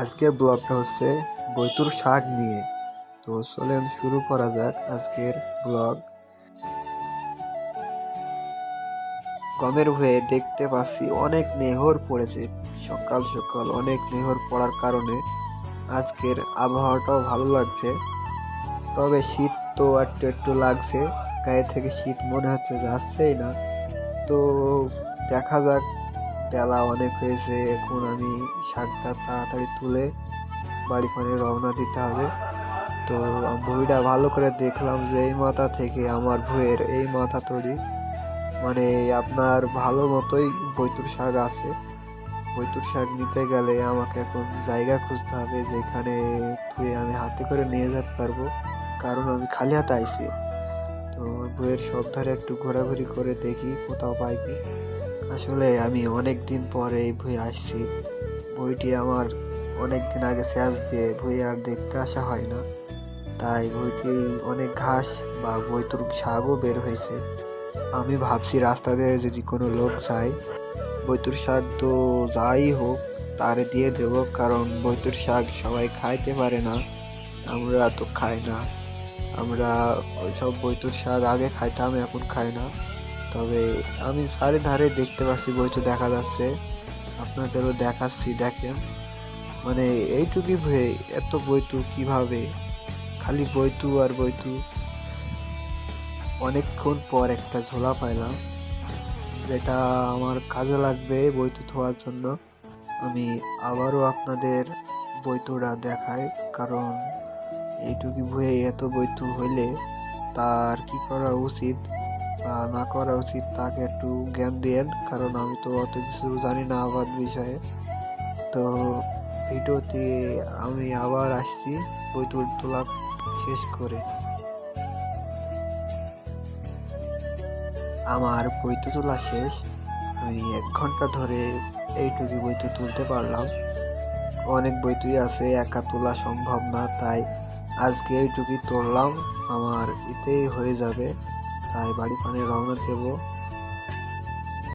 আজকের ব্লগটা হচ্ছে বৈতুর শাক নিয়ে। তো চলেন শুরু করা যাক আজকের ব্লগ। গমের হয়ে দেখতে পাচ্ছি অনেক নেহর পড়েছে। সকাল সকাল অনেক নেহর পড়ার কারণে আজকের আবহাওয়াটাও ভালো লাগছে। তবে শীত তো একটু একটু লাগছে। গায়ে থেকে শীত মনে হচ্ছে যাচ্ছেই না। তো দেখা যাক বেলা অনেক হয়েছে, এখন আমি শাকটা তাড়াতাড়ি তুলে বাড়ি ফোনে রওনা দিতে হবে। তো বইটা ভালো করে দেখলাম যে এই মাথা থেকে আমার ভুঁয়ের এই মাথা তৈরি। মানে আপনার ভালো মতোই বৈতুর শাক আছে। বৈতুর শাক নিতে গেলে আমাকে এখন জায়গা খুঁজতে হবে যেখানে ধুয়ে আমি হাতে করে নিয়ে যেতে পারব। কারণ আমি খালি হাতে আইছি। তো বইয়ের সব ধারে একটু ঘোরাঘুরি করে দেখি কোথাও পাই কি আসলে আমি অনেক দিন পরে এই বই আসছি। বইটি আমার অনেক দিন আগে শেষ দিয়ে বই আর দেখতে আসা হয় না। তাই বইটি অনেক ঘাস বা বৈতুর শাকও বের হয়েছে। আমি ভাবছি রাস্তা দিয়ে যদি কোনো লোক যায় বৈতুর শাক তো যাই হোক, তারে দিয়ে দেব, কারণ বৈতুর শাক সবাই খাইতে পারে না। আমরা তো খাই না। আমরা ওইসব বৈতুর শাক আগে খাইতাম, এখন খাই না। তবে আমি চারিধারে দেখতে পাচ্ছি বইতো দেখা যাচ্ছে। আপনাদেরও দেখাচ্ছি, দেখেন। মানে এইটুকুই ভয়ে এত বইতু কীভাবে? খালি বইতু আর বইতু অনেকক্ষণ পর একটা ঝোলা পাইলাম, যেটা আমার কাজে লাগবে বইতু থোয়ার জন্য। আমি আবারও আপনাদের বইতুটা দেখাই, কারণ এইটুকু ভয়ে এত বইতু হইলে তার কি করা উচিত? না করা উচিত, তাকে একটু জ্ঞান দিয়েন, কারণ আমি তো অত কিছু জানি না আবাদ বিষয়ে। তো ভিডিওতে আমি আবার আসছি বইতুর তোলা শেষ করে। আমার বইতু তোলা শেষ। আমি এক ঘণ্টা ধরে এইটুকু বইতু তুলতে পারলাম। অনেক বইতুই আছে, একা তোলা সম্ভব না, তাই আজকে এইটুকুই তুললাম। আমার এতেই হয়ে যাবে। তাই বাড়ি পানে রওনা দেব।